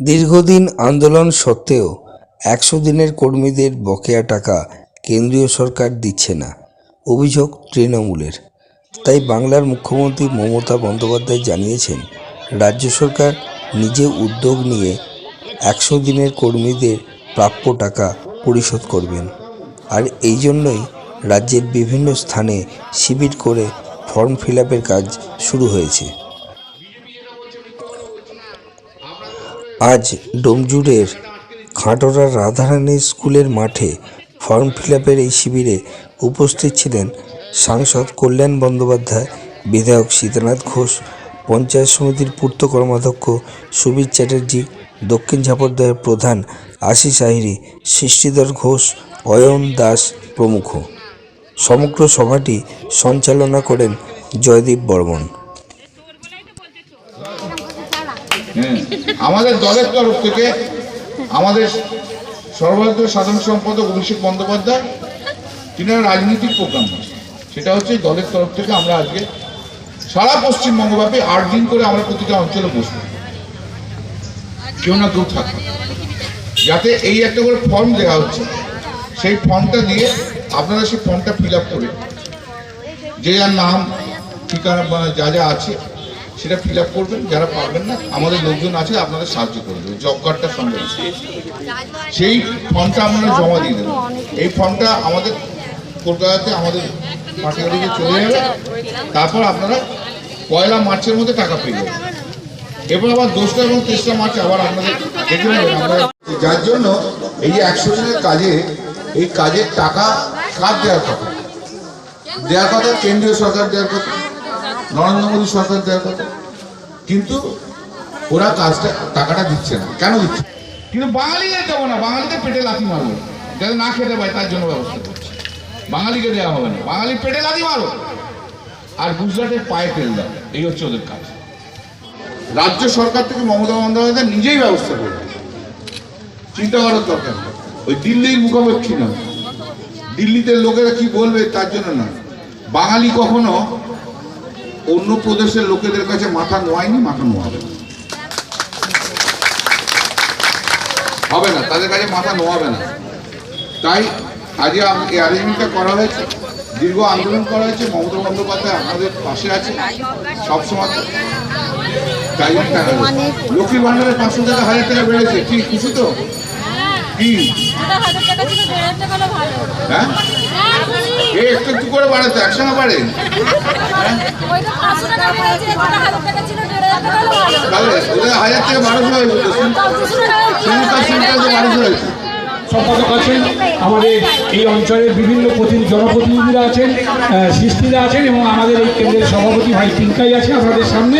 দীর্ঘদিন আন্দোলন সত্ত্বেও একশো দিনের কর্মীদের বকেয়া টাকা কেন্দ্রীয় সরকার দিচ্ছে না, অভিযোগ তৃণমূলের। তাই বাংলার মুখ্যমন্ত্রী মমতা বন্দ্যোপাধ্যায় জানিয়েছেন, রাজ্য সরকার নিজে উদ্যোগ নিয়ে একশো দিনের কর্মীদের প্রাপ্য টাকা পরিশোধ করবেন। আর এই জন্যই রাজ্যের বিভিন্ন স্থানে শিবির করে ফর্ম ফিল কাজ শুরু হয়েছে। আজ ডোমজুড়ের খাটোরা রাধারানী স্কুলের মাঠে ফর্ম ফিল এই শিবিরে উপস্থিত ছিলেন সাংসদ কল্যাণ বন্দ্যোপাধ্যায়, বিধায়ক সীতানাথ ঘোষ, পঞ্চায়েত সমিতির পূর্ত কর্মাধ্যক্ষ সুবীর চ্যাটার্জি, দক্ষিণ ঝাপরদহের প্রধান আশিস আহিরি, সৃষ্টিধর ঘোষ, অয়ন দাস প্রমুখ। সমগ্র সভাটি সঞ্চালনা করেন জয়দীপ বর্মন হ্যাঁ, আমাদের দলের তরফ থেকে আমাদের সর্বভারতীয় সাধারণ সম্পাদক অভিষেক বন্দ্যোপাধ্যায় তিনি রাজনৈতিক প্রোগ্রাম। সেটা হচ্ছে দলের তরফ থেকে আমরা আজকে সারা পশ্চিমবঙ্গব্যাপী আট দিন করে আমরা প্রতিটা অঞ্চলে বসবো। কেউ না কেউ থাকবে। যাতে এই একটা করে ফর্ম দেওয়া হচ্ছে, সেই ফর্মটা দিয়ে আপনারা সেই ফর্মটা ফিল আপ করে যে যার নাম, ঠিকানা যা যা আছে সেটা ফিল আপ করবেন, যারা পারবেন না, আমাদের লোকজন আছে, আপনাদের সাহায্য করে দেবে জব কার্ডটা সঙ্গে। সেই ফর্মটা আপনারা জমা দিয়ে দেবেন। এই ফর্মটা আমাদের কলকাতাতে আমাদের পার্টি চলে যাবে, তারপর আপনারা পয়লা মার্চের মধ্যে টাকা পেয়ে যাবেন এরপর আবার দোসরা এবং তেসরা মার্চ আবার আপনাদের দেখে নেবেন আমরা যার জন্য এই যে একশো দিনের কাজে, এই কাজের টাকা কার দেওয়ার কথা? দেওয়ার কথা কেন্দ্রীয় সরকার দেওয়ার কথা। নরেন্দ্র মোদী সরকার দেওয়ার কথা। কিন্তু ওরা কাজটা টাকাটা দিচ্ছে না। কেন দিচ্ছে? কিন্তু বাঙালিদের দেবো না বাঙালিদের পেটে লাথি মারবো। যাতে না খেতে পায় তার জন্য ব্যবস্থা করছে। বাঙালিকে দেওয়া হবে না। বাঙালি পেটে লাথি মারো আর গুজরাটের পায়ে তেল দাও। এই হচ্ছে ওদের কাজ। রাজ্য সরকার থেকে মমতা বন্দ্যোপাধ্যায় নিজেই ব্যবস্থা করবে চিন্তা করার দরকার ওই দিল্লির মুখোমুখি না দিল্লিতে লোকেরা কি বলবে তার জন্য না বাঙালি কখনো অন্য প্রদেশের লোকেদের কাছে মাথা নোয়ায়নি, মাথা নোয়াবে না। হবে না, তাদের কাছে মাথা নোয়াবে না। তাই আজকে এই অ্যারেঞ্জমেন্টটা করা হয়েছে, দীর্ঘ আন্দোলন করা হয়েছে, মমতা বন্দ্যোপাধ্যায় আমাদের পাশে আছে, সবসময় তাই টাকা দিয়েছে। লক্ষ্মীর ভান্ডারের পাঁচশো টাকা, হাজার টাকা বেড়েছে, কি খুশি তো? কি? হ্যাঁ? একটু একটু করে বাড়াতে একসঙ্গে বাড়ে ওইটা পাঁচশো টাকা বেড়েছে যেটা হাজার টাকা ছিল দেড় হাজার টাকা হলে ভালো তাহলে ওদের হাজার থেকে বারোশো হয়ে পঁচিশশো টাকা সিমিকাল সিমিকাল বারোশো হয়েছে। সম্পাদক আছেন, আমাদের এই অঞ্চলের বিভিন্ন প্রতিনিধি জনপ্রতিনিধিরা আছেন সৃষ্টিরা আছেন এবং আমাদের এই কেন্দ্রের সভাপতি ভাই পিঙ্কাই আছে আপনাদের সামনে।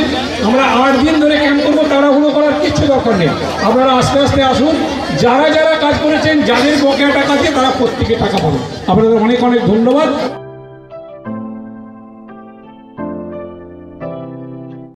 আমরা আট দিন ধরে ক্যাম্প করব, তাড়াহুড়ো করার কিচ্ছু দরকার নেই। আপনারা আস্তে আস্তে আসুন, যারা যারা কাজ করেছেন, যাদের বকেয়া টাকা দিয়ে তারা প্রত্যেকে টাকা পাবেন। আপনাদের অনেক অনেক ধন্যবাদ।